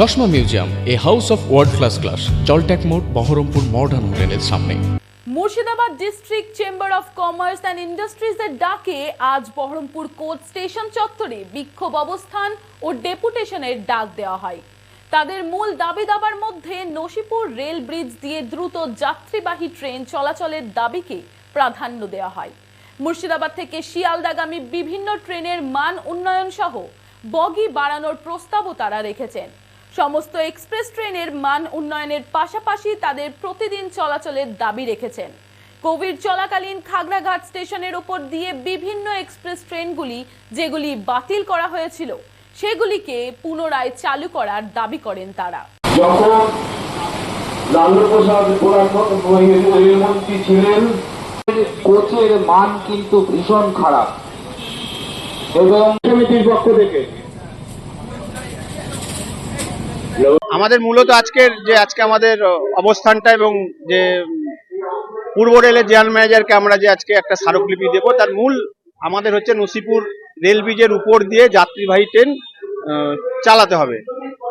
চশমা museum, a house of world class class জলট্যাক মোড়, Baharampur modern হোটেলের সামনে। Murshidabad district chamber of commerce and ইন্ডাস্ট্রিজের ডাকে আজ বহরমপুর কোচ স্টেশন চত্বরে বিক্ষোভ অবস্থান ও ডেপুটেশনের ডাক দেওয়া হয়। তাদের মূল দাবি দাবার মধ্যে নসিপুর রেল ব্রিজ দিয়ে দ্রুত যাত্রীবাহী ট্রেন চলাচলের দাবিকে প্রাধান্য দেওয়া হয়। মুর্শিদাবাদ থেকে শিয়ালদাগামী বিভিন্ন ট্রেনের মান উন্নয়ন সহ বগি বাড়ানোর প্রস্তাবও তারা রেখেছেন। সমস্ত এক্সপ্রেস ট্রেনের মান উন্নয়নের পাশাপাশি তাদের প্রতিদিন চলাচলের দাবি রেখেছেন। কোভিড চলাকালীন খাগড়াঘাট স্টেশনের উপর দিয়ে বিভিন্ন এক্সপ্রেস ট্রেনগুলি যেগুলি বাতিল করা হয়েছিল সেগুলিকে পুনরায় চালু করার দাবি করেন তারা। যখন লালু রেলমন্ত্রী ছিলেন কোচের মান কিন্তু ভীষণ খারাপ। এবং সমিতির পক্ষ থেকে আমাদের মূলত আজকের যে, আজকে আমাদের অবস্থানটা এবং যে, পূর্ব রেলের জেনারেল ম্যানেজারকে আমরা যে আজকে একটা স্মারকলিপি দেব, তার মূল, আমাদের হচ্ছে নসিপুর রেল ব্রিজের উপর দিয়ে যাত্রীবাহী ট্রেন চালাতে হবে।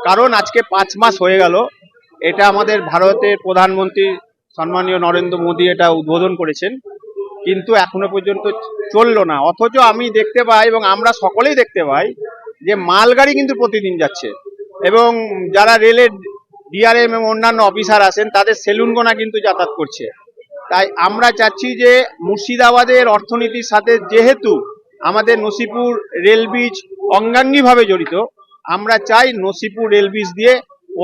কারণ আজকে পাঁচ মাস হয়ে গেল, এটা আমাদের ভারতের প্রধানমন্ত্রী সম্মানীয় নরেন্দ্র মোদী এটা উদ্বোধন করেছেন, কিন্তু এখনও পর্যন্ত চলল না। অথচ আমি দেখতে পাই এবং আমরা সকলেই দেখতে পাই যে মালগাড়ি কিন্তু প্রতিদিন যাচ্ছে। এবং যারা রেলের ডিআরএম এবং অন্যান্য অফিসার আছেন, তাদের সেলুন গোনা কিন্তু যাতায়াত করছে। তাই আমরা চাচ্ছি যে মুর্শিদাবাদের অর্থনীতির সাথে যেহেতু আমাদের নসিপুর রেল ব্রিজ অঙ্গাঙ্গিভাবে জড়িত, আমরা চাই নসিপুর রেল ব্রিজ দিয়ে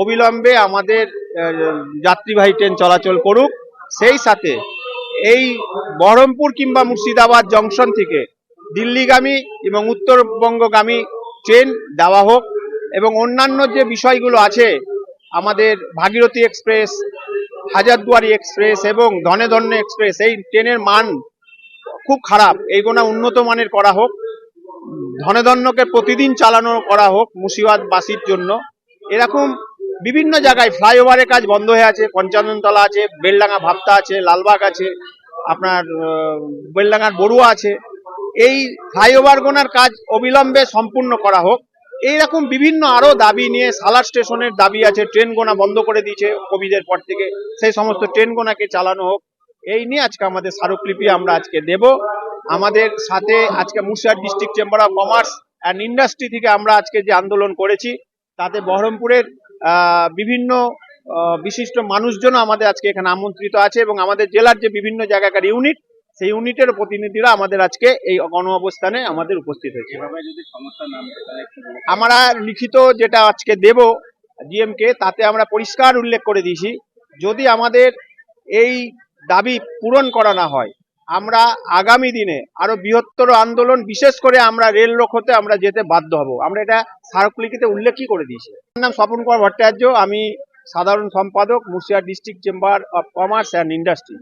অবিলম্বে আমাদের যাত্রীবাহী ট্রেন চলাচল করুক। সেই সাথে এই বহরমপুর কিংবা মুর্শিদাবাদ জংশন থেকে দিল্লিগামী এবং উত্তরবঙ্গগামী ট্রেন দেওয়া হোক। এবং অন্যান্য যে বিষয়গুলো আছে, আমাদের ভাগীরথী এক্সপ্রেস, হাজারদুয়ারি এক্সপ্রেস এবং ধনে ধন্য এক্সপ্রেস, এই ট্রেনের মান খুব খারাপ। এইগুলো উন্নত মানের করা হোক, ধনেধন্যকে প্রতিদিন চালানো করা হোক মুর্শিদাবাদবাসীর জন্য। এরকম বিভিন্ন জায়গায় ফ্লাইওভারের কাজ বন্ধ হয়ে আছে, পঞ্চাননতলা আছে, বেলডাঙ্গা ভাপ্তা আছে, লালবাগ আছে, আপনার বেলডাঙ্গার বড়ুয়া আছে। এই ফ্লাইওভার গোনার কাজ অবিলম্বে সম্পূর্ণ করা হোক। এইরকম বিভিন্ন আরও দাবি নিয়ে সালার স্টেশনের দাবি আছে, ট্রেন গোনা বন্ধ করে দিয়েছে কোভিডের পর থেকে। সেই সমস্ত ট্রেন গোনাকে চালানো হোক, এই নিয়ে আজকে আমাদের স্মারকলিপি আমরা আজকে দেব। আমাদের সাথে আজকে Murshidabad district chamber of commerce and industry থেকে আমরা আজকে যে আন্দোলন করেছি, তাতে বহরমপুরের বিভিন্ন বিশিষ্ট মানুষজন আমাদের আজকে এখানে আমন্ত্রিত আছে এবং আমাদের জেলার যে বিভিন্ন জায়গাকার ইউনিট সেই ইউনিটের প্রতিনিধিরা আমাদের আজকে এই গণ অবস্থানে আমাদের উপস্থিত হয়েছে। আমরা লিখিত যেটা আজকে দেব জিএম কে তাতে আমরা পরিষ্কার উল্লেখ করে দিয়েছি যদি আমাদের এই দাবি পূরণ করা না হয় আমরা আগামী দিনে আরও বৃহত্তর আন্দোলন বিশেষ করে আমরা রেল হতে আমরা যেতে বাধ্য হব। আমরা এটা স্মারকলিপিতে উল্লেখই করে দিয়েছি। আমার নাম স্বপন কুমার ভট্টাচার্য আমি সাধারণ সম্পাদক Murshidabad district chamber of commerce and industry.